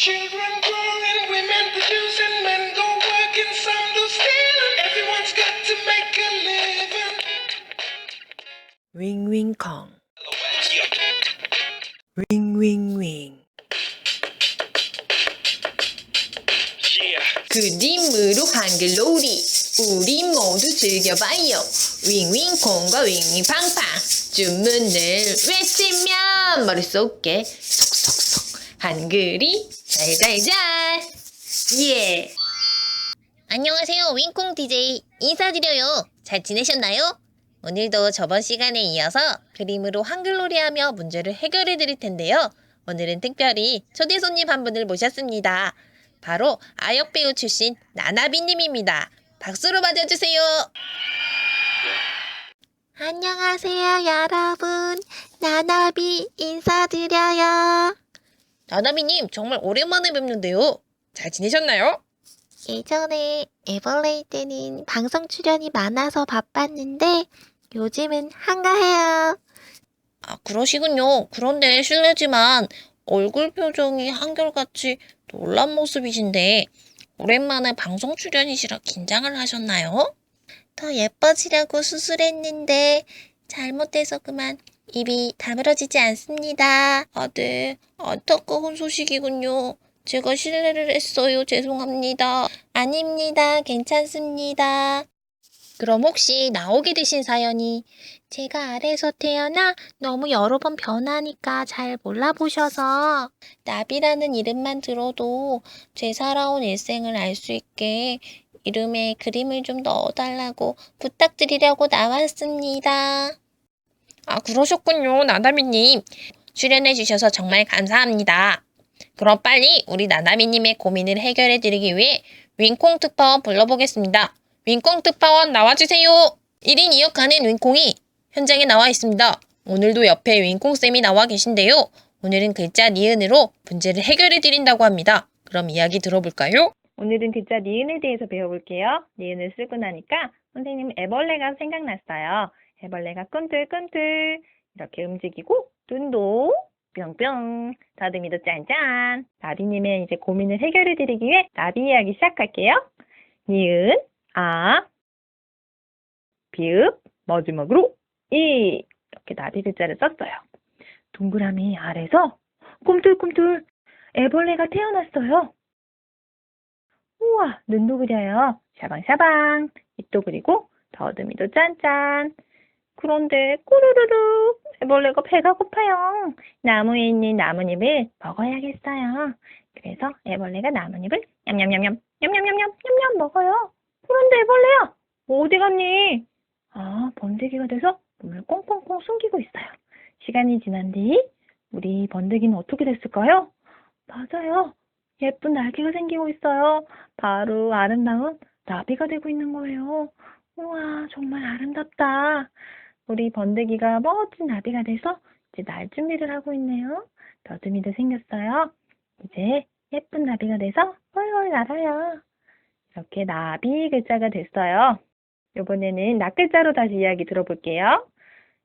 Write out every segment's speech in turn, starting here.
Children growing, women producing, men go working, some do stealing. Everyone's got to make a living. 윙윙콩 윙윙윙 Yeah. 그림으로 한글놀이 우리 모두 즐겨봐요 윙윙콩과 윙윙팡팡 주문을 외치면 머릿속에 속속속 한글이 잘잘잘 예 안녕하세요. 윙콩 DJ 인사드려요. 잘 지내셨나요? 오늘도 저번 시간에 이어서 그림으로 한글놀이 하며 문제를 해결해 드릴 텐데요. 오늘은 특별히 초대 손님 한 분을 모셨습니다. 바로 아역 배우 출신 나나비님입니다. 박수로 맞아주세요. 안녕하세요, 여러분. 나나비 인사드려요. 나나비님 정말 오랜만에 뵙는데요. 잘 지내셨나요? 예전에 에버레이 때는 방송 출연이 많아서 바빴는데 요즘은 한가해요. 아, 그러시군요. 그런데 실례지만 얼굴 표정이 한결같이 놀란 모습이신데 오랜만에 방송 출연이시라 긴장을 하셨나요? 더 예뻐지려고 수술했는데 잘못돼서 그만 입이 다물어지지 않습니다. 아, 네. 안타까운 소식이군요. 제가 실례를 했어요. 죄송합니다. 아닙니다. 괜찮습니다. 그럼 혹시 나오게 되신 사연이 제가 아래에서 태어나 너무 여러 번 변하니까 잘 몰라보셔서 나비라는 이름만 들어도 제 살아온 일생을 알 수 있게 이름에 그림을 좀 넣어달라고 부탁드리려고 나왔습니다. 아, 그러셨군요. 나다미님. 출연해주셔서 정말 감사합니다. 그럼 빨리 우리 나나미님의 고민을 해결해 드리기 위해 윙콩 특파원 불러보겠습니다. 윙콩 특파원 나와주세요. 1인 2역 하는 윙콩이 현장에 나와 있습니다. 오늘도 옆에 윙콩쌤이 나와 계신데요. 오늘은 글자 니은으로 문제를 해결해 드린다고 합니다. 그럼 이야기 들어볼까요? 오늘은 글자 니은에 대해서 배워볼게요. 니은을 쓰고 나니까 선생님 애벌레가 생각났어요. 애벌레가 꿈틀꿈틀 이렇게 움직이고 눈도 뿅뿅 더듬이도 짠짠 나비님의 이제 고민을 해결해 드리기 위해 나비 이야기 시작할게요. 니은 아 비읍 마지막으로 이 이렇게 나비 글자를 썼어요. 동그라미 아래서 꿈틀꿈틀 애벌레가 태어났어요. 우와, 눈도 그려요. 샤방샤방. 입도 그리고 더듬이도 짠짠. 그런데 꾸르르르 애벌레가 배가 고파요. 나무에 있는 나뭇잎을 먹어야겠어요. 그래서 애벌레가 나뭇잎을 냠냠냠냠 냠냠냠냠 냠냠 먹어요. 그런데 애벌레야 어디 갔니? 아 번데기가 돼서 몸을 꽁꽁꽁 숨기고 있어요. 시간이 지난 뒤 우리 번데기는 어떻게 됐을까요? 맞아요. 예쁜 날개가 생기고 있어요. 바로 아름다운 나비가 되고 있는 거예요. 우와, 정말 아름답다. 우리 번데기가 멋진 나비가 돼서 이제 날 준비를 하고 있네요. 더듬이도 생겼어요. 이제 예쁜 나비가 돼서 훨훨 날아요. 이렇게 나비 글자가 됐어요. 이번에는 낙글자로 다시 이야기 들어볼게요.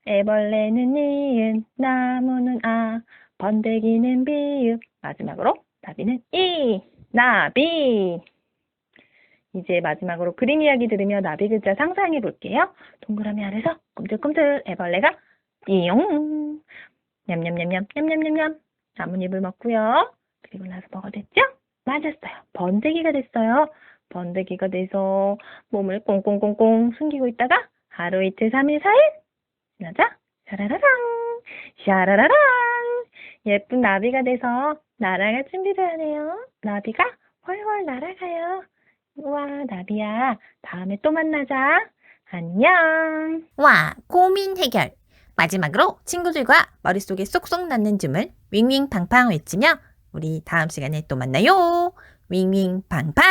애벌레는 니은, 나무는 아, 번데기는 비읍, 마지막으로 나비는 이, 나비. 이제 마지막으로 그림 이야기 들으며 나비 글자 상상해 볼게요. 동그라미 아래서 꿈틀꿈틀 애벌레가 띠용. 냠냠냠냠, 냠냠냠냠. 나뭇잎을 먹고요. 그리고 나서 뭐가 됐죠? 맞았어요. 번데기가 됐어요. 번데기가 돼서 몸을 꽁꽁꽁꽁 숨기고 있다가 하루 이틀 삼일 사일 지나자 샤라라랑 샤라라랑 예쁜 나비가 돼서 날아갈 준비를 하네요. 나비가 훨훨 날아가요. 우와, 나비야. 다음에 또 만나자. 안녕. 와, 고민 해결. 마지막으로 친구들과 머릿속에 쏙쏙 남는 줌을 윙윙팡팡 외치며 우리 다음 시간에 또 만나요. 윙윙팡팡.